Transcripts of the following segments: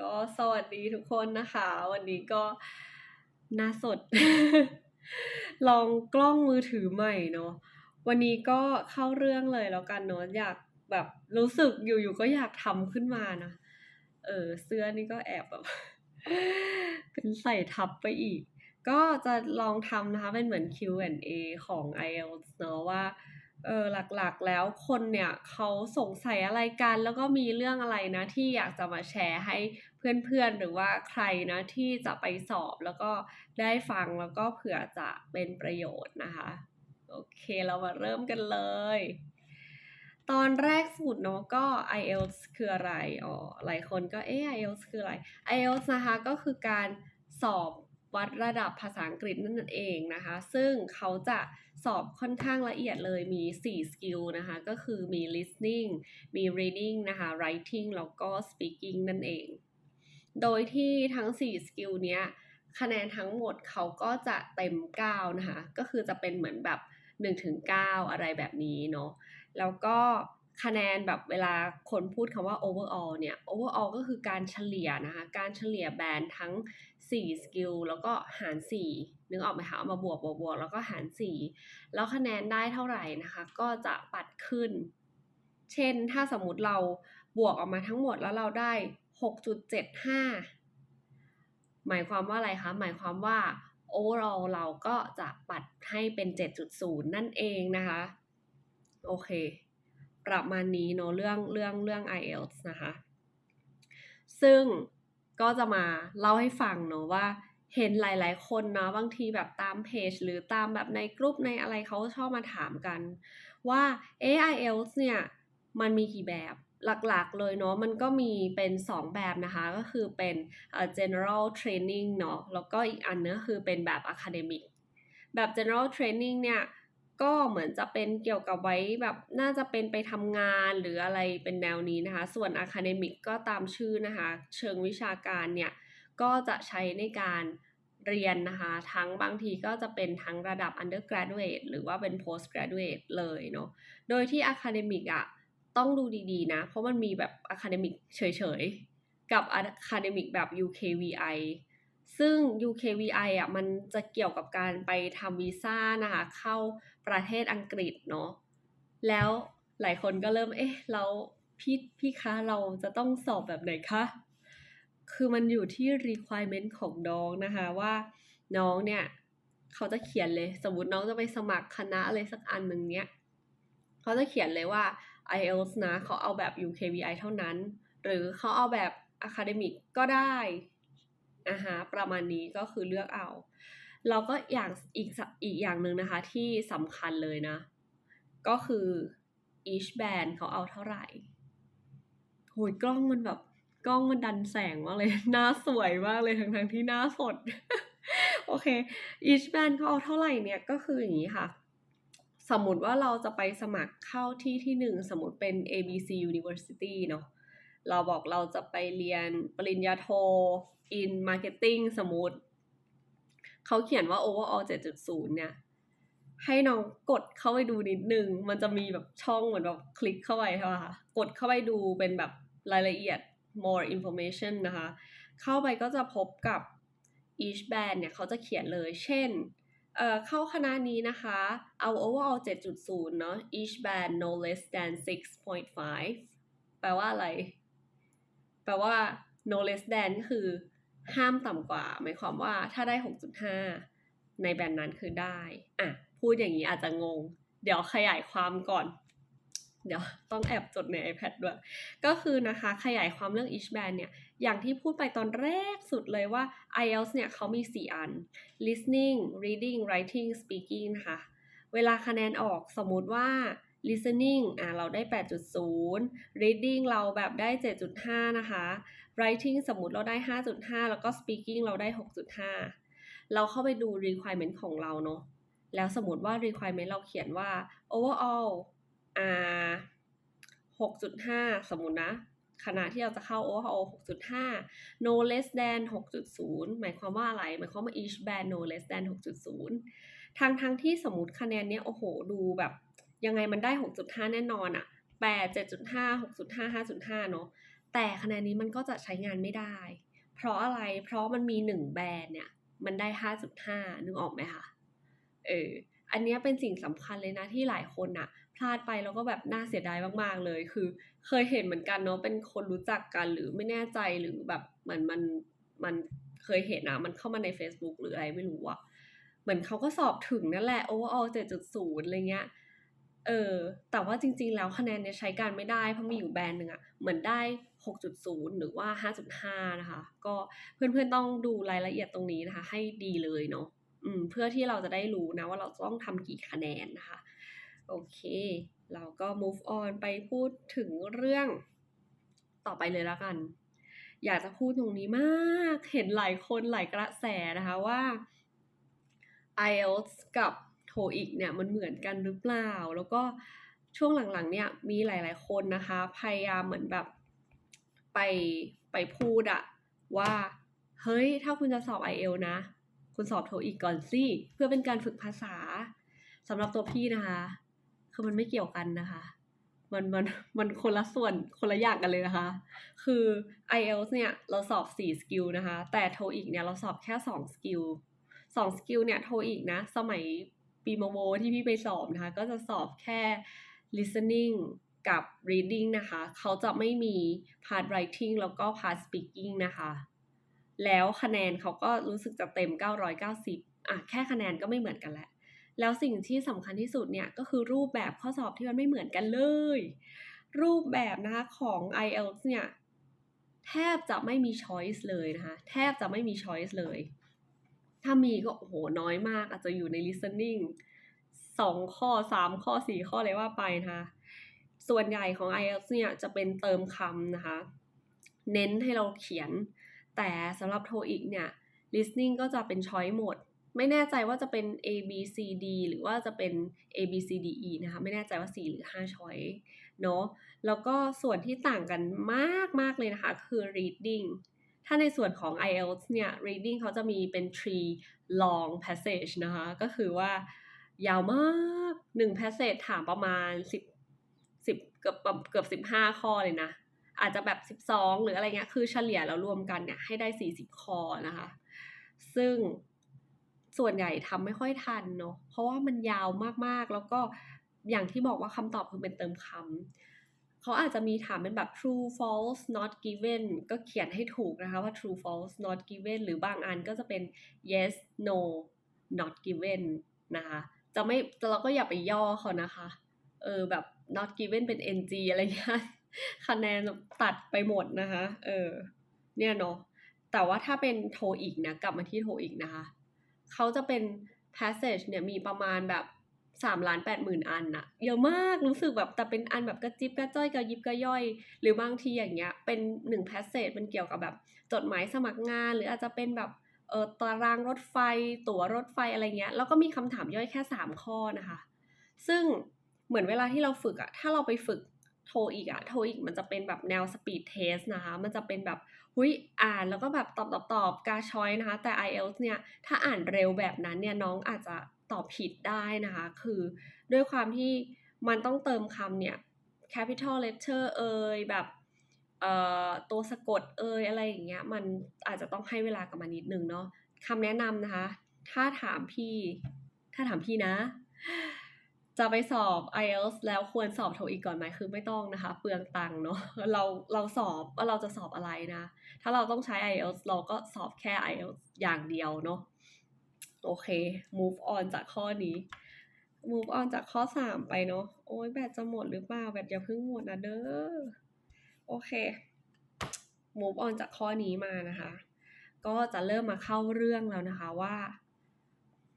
ก็สวัสดีทุกคนนะคะ วันนี้ก็หน้าสด ลองกล้องมือถือใหม่เนาะวันนี้ก็เข้าเรื่องเลยแล้วกันเนาะอยากแบบรู้สึกอยู่ๆก็อยากทำขึ้นมานะเออเสื้อนี่ก็แอบแบบ เป็นใส่ทับไปอีก ก็จะลองทำนะคะเป็นเหมือน Q&A ของ IELTS เนาะว่า เออหลักๆแล้วคนเนี่ยเขาสงสัยอะไรกัน แล้วก็มีเรื่องอะไรนะที่อยากจะมาแชร์ให้เพื่อนๆ หรือว่าใครนะที่จะไปสอบแล้วก็ได้ฟังแล้วก็เผื่อจะเป็นประโยชน์นะคะ โอเคเรามาเริ่มกันเลย ตอนแรกสุดเนาะก็ IELTS คืออะไรอ๋อหลายคนก็เอ๊ะ IELTS คืออะไร IELTS นะคะก็คือการสอบ วัดระดับภาษาอังกฤษนั่นเองนะคะ ซึ่งเขาจะสอบค่อนข้างละเอียดเลยมี 4 สกิลนะคะ ก็คือมี listening มี reading นะคะ writing แล้วก็ speaking นั่นเอง โดยที่ทั้ง 4 สกิลเนี้ยคะแนนทั้งหมดเขาก็จะเต็ม 9 นะคะ ก็คือจะเป็นเหมือนแบบ1-9อะไรแบบนี้เนาะ แล้วก็คะแนนแบบเวลาคนพูดคำว่า overall เนี่ย overall ก็คือการเฉลี่ยนะคะ การเฉลี่ยแบรนด์ทั้ง 4สกิลแล้วก็หาร 4 นึกออกไหมคะเอามาบวกบวกบวกแล้วก็หาร 4 แล้วคะแนนได้เท่าไหร่นะคะ ก็จะปัดขึ้น เช่นถ้าสมมติเราบวกออกมาทั้งหมดแล้วเราได้ 6.75 หมายความว่าอะไรคะ หมายความว่า overall เราก็จะปัดให้เป็น 7.0 นั่นเองนะคะ โอเค ประมาณนี้เนาะเรื่องเรื่องเรื่อง IELTS นะคะ ซึ่ง ก็จะมาเล่าให้ฟังเนาะว่าเห็นหลาย ๆ คนเนาะบางทีแบบตามเพจ หรือตามแบบในกลุ่มในอะไรเขาชอบมาถามกัน ว่า IELTS เนี่ยมันมีกี่แบบหลัก ๆ เลยเนาะมันก็มีเป็น 2 แบบนะคะ ก็คือเป็น general training เนาะแล้วก็อีกอันนึงคือเป็นแบบ academic แบบ general training เนี่ย ก็เหมือนจะเป็นเกี่ยวกับไว้แบบน่าจะเป็นไปทำงานหรืออะไรเป็นแนวนี้นะคะ ส่วน academic ก็ตามชื่อนะคะ เชิงวิชาการเนี่ยก็จะใช้ในการเรียนนะคะ ทั้งบางทีก็จะเป็นทั้งระดับ undergraduate หรือว่าเป็น postgraduate เลยเนาะ โดยที่ academic อะต้องดูดีๆนะ เพราะมันมีแบบ academic เฉยๆ กับ academic แบบ UKVI ซึ่ง UKVI อะมันจะเกี่ยวกับการไปทำวีซ่านะคะเข้าประเทศอังกฤษเนาะแล้วหลายคนก็เริ่มเอ๊ะเราพี่พี่คะเราจะต้องสอบแบบไหนคะคือมันอยู่ที่ requirement ของน้องนะคะว่าน้องเนี่ย เขาจะเขียนเลย สมมติน้องจะไปสมัครคณะอะไรสักอันหนึ่งเนี้ยเขาจะเขียนเลยว่า IELTS นะเขาเอาแบบ UKVI เท่านั้น หรือเขาเอาแบบ academic ก็ได้ อ่าฮะประมาณนี้ก็คือเลือกเอา เราก็อย่างอีกอีกอย่างหนึ่งนะคะ ที่สำคัญเลยนะ ก็คือ each band เขาเอาเท่าไหร่โหยกล้องมันแบบกล้องมันดันแสงมากเลย หน้าสวยมากเลยทั้งทั้งที่หน้าสด โอเค each band เขาเอาเท่าไหร่เนี่ยก็คืออย่างนี้ค่ะ สมมติว่าเราจะไปสมัครเข้าที่ที่หนึ่งสมมติเป็น ABC University เนาะเราบอกเราจะไปเรียนปริญญาโท in marketing สมมติเขาเขียนว่า overall 7.0 เนี่ย ให้น้องกดเข้าไปดูนิดนึง มันจะมีแบบช่องเหมือนแบบคลิกเข้าไปใช่ไหมคะกดเข้าไปดูเป็นแบบรายละเอียด more information นะคะ เข้าไปก็จะพบกับ each band เนี่ยเขาจะเขียนเลย เช่นเอ่อเข้าคณะนี้นะคะ เอา overall 7.0 เนาะ each band no less than 6.5 แปลว่าอะไร แปลว่า no less than คือ ห้ามต่ำกว่า หมายความว่าถ้าได้ 6.5 ในแบรนด์นั้นคือได้ อะ พูดอย่างนี้อาจจะงง เดี๋ยวขยายความก่อน เดี๋ยวต้องแอบจดใน iPad ด้วย ก็คือนะคะขยายความเรื่อง each band เนี่ย อย่างที่พูดไปตอนแรกสุดเลยว่า IELTS เนี่ยเขามี 4 อัน listening reading writing speaking นะคะ เวลาคะแนนออกสมมุติว่า listening อะเราได้ 8.0 reading เราแบบได้ 7.5 นะคะ writing สมมติเราได้ 5.5 แล้วก็ speaking เราได้ 6.5 เราเข้าไปดู requirement ของเราเนาะ แล้วสมมติว่า requirement เราเขียนว่า overall อ่า6.5 สมมตินะขณะที่เราจะเข้า overall 6.5 no less than 6.0 หมายความว่าอะไร หมายความว่า each band no less than 6.0 ทางทั้งที่สมมติคะแนนเนี้ยโอ้โห ดูแบบ ยังไงมันได้ 6.5 แน่นอนอะ8 7.5 6.5 5.5 เนาะแต่คะแนนนี้มันก็จะใช้งานไม่ได้ เพราะอะไรเพราะมันมีหนึ่งแบรนด์เนี่ย มันได้ห้าจุดห้านึกออกไหมคะเอออันเนี้ยเป็นสิ่งสำคัญเลยนะที่หลายคนอะพลาดไปแล้วก็แบบน่าเสียดายมากๆเลย คือ เคยเห็นเหมือนกันเนาะเป็นคนรู้จักกันหรือไม่แน่ใจหรือแบบเหมือนมันมันเคยเห็นอะมันเข้ามาใน Facebook หรืออะไรไม่รู้อะเหมือนเขาก็สอบถึงนั่นแหละ overall 7.0อะไรเงี้ย เออ แต่ว่าจริง ๆ แล้วคะแนนเนี่ยใช้การไม่ได้เพราะมีอยู่แบรนด์หนึ่งอะเหมือนได้ 6.0 หรือว่า 5.5 นะคะ ก็เพื่อนๆต้องดูรายละเอียดตรงนี้นะคะ ให้ดีเลยเนาะอืม เพื่อที่เราจะได้รู้นะว่าเราต้องทำกี่คะแนนนะคะ โอเค เราก็ move on ไปพูดถึงเรื่องต่อไปเลยแล้วกัน อยากจะพูดตรงนี้มาก เห็นหลายคนหลายกระแสนะคะว่า IELTS กับ TOEIC เนี่ยมันเหมือนกันหรือเปล่า แล้วก็ช่วงหลังๆเนี่ยมีหลายๆคนนะคะ พยายามเหมือนแบบไปไปพูดอะว่าเฮ้ย ถ้าคุณจะสอบ IELTS นะ คุณสอบ TOEIC ก่อนสิ เพื่อเป็นการฝึกภาษาสำหรับตัวพี่นะคะ คือมันไม่เกี่ยวกันนะคะ มันมันมันคนละส่วนคนละอย่างกันเลยนะคะ คือ IELTS เนี่ยเราสอบ 4 สกิลนะคะ แต่ TOEIC เนี่ยเราสอบแค่ 2 สกิล2สกิลเนี่ย TOEIC นะ สมัย ปีมโมที่พี่ไปสอบนะคะ ก็จะสอบแค่ listening กับ reading นะคะ เขาจะไม่มี part writing แล้วก็ part speaking นะคะ แล้วคะแนนเขาก็รู้สึกจะเต็ม 990 อะ แค่คะแนนก็ไม่เหมือนกันแหละ แล้วสิ่งที่สำคัญที่สุดเนี่ย ก็คือรูปแบบข้อสอบที่มันไม่เหมือนกันเลย รูปแบบนะคะของ IELTS เนี่ย แทบจะไม่มี choice เลยนะคะ แทบจะไม่มี choice เลย ถ้ามีก็โอ้โหน้อยมาก อาจจะอยู่ใน listening สองข้อสามข้อสี่ข้อเลยว่าไปนะคะส่วนใหญ่ของ IELTS เนี่ยจะเป็นเติมคำนะคะ เน้นให้เราเขียน แต่สำหรับ TOEIC เนี่ย listening ก็จะเป็น choice หมด ไม่แน่ใจว่าจะเป็น A B C D หรือว่าจะเป็น A B C D E นะคะ ไม่แน่ใจว่า 4 หรือ5 choice เนาะ แล้วก็ส่วนที่ต่างกันมากมากเลยนะคะ คือ reading ถ้าในส่วนของ IELTS เนี่ย reading เขาจะมีเป็น three long passage นะคะ ก็คือว่ายาวมากหนึ่ง passage ถามประมาณ10 10เกือบเกือบ15ข้อเลยนะ อาจจะแบบ12หรืออะไรเงี้ย คือเฉลี่ยแล้วรวมกันเนี่ยให้ได้40ข้อนะคะ ซึ่งส่วนใหญ่ทำไม่ค่อยทันเนาะ เพราะว่ามันยาวมากๆ แล้วก็อย่างที่บอกว่าคำตอบคือเป็นเติมคำ เขาอาจจะมีถามเป็นแบบ true false not given ก็เขียนให้ถูกนะคะว่า true false not given หรือบางอันก็จะเป็น yes no not given นะคะ จะไม่เราก็อย่าไปย่อเขานะคะ เออแบบ not given เป็น ng อะไรเงี้ย คะแนนตัดไปหมดนะคะ เออ เนี่ยเนาะ แต่ว่าถ้าเป็นโทอีกนะ กลับมาที่โทอีกนะคะ เขาจะเป็น passage เนี่ยมีประมาณแบบ สามล้านแปดหมื่นอันอะเยอะมากรู้สึกแบบแต่เป็นอันแบบกระจิบกระจ้อยกระยิบกระย่อย หรือบางทีอย่างเงี้ย เป็นหนึ่ง passage มันเกี่ยวกับแบบ จดหมายสมัครงาน หรืออาจจะเป็นแบบเออตารางรถไฟ ตั๋วรถไฟอะไรเงี้ย แล้วก็มีคำถามย่อยแค่สามข้อนะคะ ซึ่งเหมือนเวลาที่เราฝึกอะถ้าเราไปฝึกโทอีกอะโทอีกมันจะเป็นแบบแนวสปีดเทสนะคะ มันจะเป็นแบบหุยอ่านแล้วก็แบบตอบตอบตอบกาชอยนะคะ แต่ IELTS เนี่ย ถ้าอ่านเร็วแบบนั้นเนี่ยน้องอาจจะ ตอบผิดได้นะคะ คือด้วยความที่มันต้องเติมคำเนี่ย capital letter เอยแบบเอ่อตัวสะกดเอยอะไรอย่างเงี้ย มันอาจจะต้องให้เวลากับมันนิดนึงเนาะคำแนะนำนะคะ ถ้าถามพี่ ถ้าถามพี่นะ จะไปสอบ IELTS แล้วควรสอบ TOEIC ก่อนไหมคือไม่ต้องนะคะ เปลืองตังค์เนาะเราเราสอบว่าเราจะสอบอะไรนะ ถ้าเราต้องใช้ IELTS เราก็สอบแค่ IELTS อย่างเดียวเนาะ โอเค move on จากข้อนี้ move on จากข้อ3ไปเนาะ โอ้ยแบตจะหมดหรือเปล่า แบตอย่าเพิ่งหมดนะเด้อ โอเค move on จากข้อนี้มานะคะ ก็จะเริ่มมาเข้าเรื่องแล้วนะคะว่า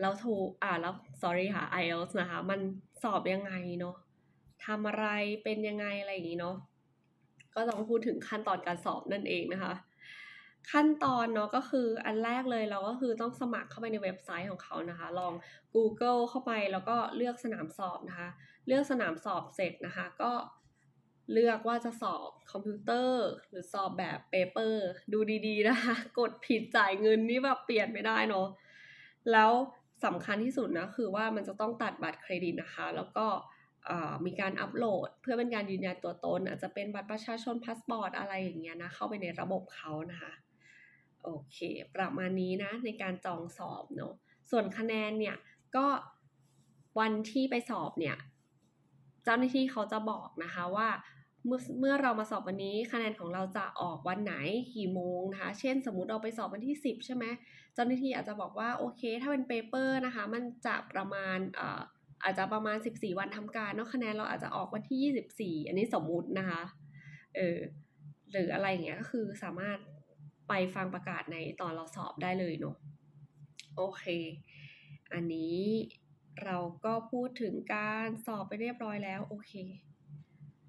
แล้วถูกอ่าแล้ว sorry ค่ะ IELTS นะคะ มันสอบยังไงเนาะทำอะไรเป็นยังไงอะไรอย่างนี้เนาะ ก็ต้องพูดถึงขั้นตอนการสอบนั่นเองนะคะ ขั้นตอนเนาะก็คืออันแรกเลยเราก็คือต้องสมัครเข้าไปในเว็บไซต์ของเขานะคะ ลอง Google เข้าไปแล้วก็เลือกสนามสอบนะคะ เลือกสนามสอบเสร็จนะคะ ก็เลือกว่าจะสอบคอมพิวเตอร์ หรือสอบแบบเปเปอร์ดูดีๆนะคะ กดผิดจ่ายเงินนี่แบบเปลี่ยนไม่ได้เนาะแล้วสำคัญที่สุดนะคือว่ามันจะต้องตัดบัตรเครดิตนะคะ แล้วก็มีการอัปโหลด เพื่อเป็นการยืนยันตัวตน อาจจะเป็นบัตรประชาชนพาสปอร์ตอะไรอย่างเงี้ยนะ เข้าไปในระบบเขานะคะ โอเค ประมาณนี้นะในการจองสอบเนาะส่วนคะแนนเนี่ยก็วันที่ไปสอบเนี่ยเจ้าหน้าที่เขาจะบอกนะคะว่าเมื่อเมื่อเรามาสอบวันนี้คะแนนของเราจะออกวันไหนกี่โมงนะคะ เช่นสมมุติเราไปสอบวันที่ 10 ใช่ไหมเจ้าหน้าที่อาจจะบอกว่าโอเค ถ้าเป็นเปเปอร์นะคะมันจะประมาณเอ่ออาจจะประมาณ 14 วันทำการเนาะคะแนนเราอาจจะออกวันที่ 24 อันนี้สมมุตินะคะเออหรืออะไรอย่างเงี้ยก็คือสามารถ ไปฟังประกาศในตอนเราสอบได้เลยเนาะโอเค อันนี้เราก็พูดถึงการสอบไปเรียบร้อยแล้ว โอเค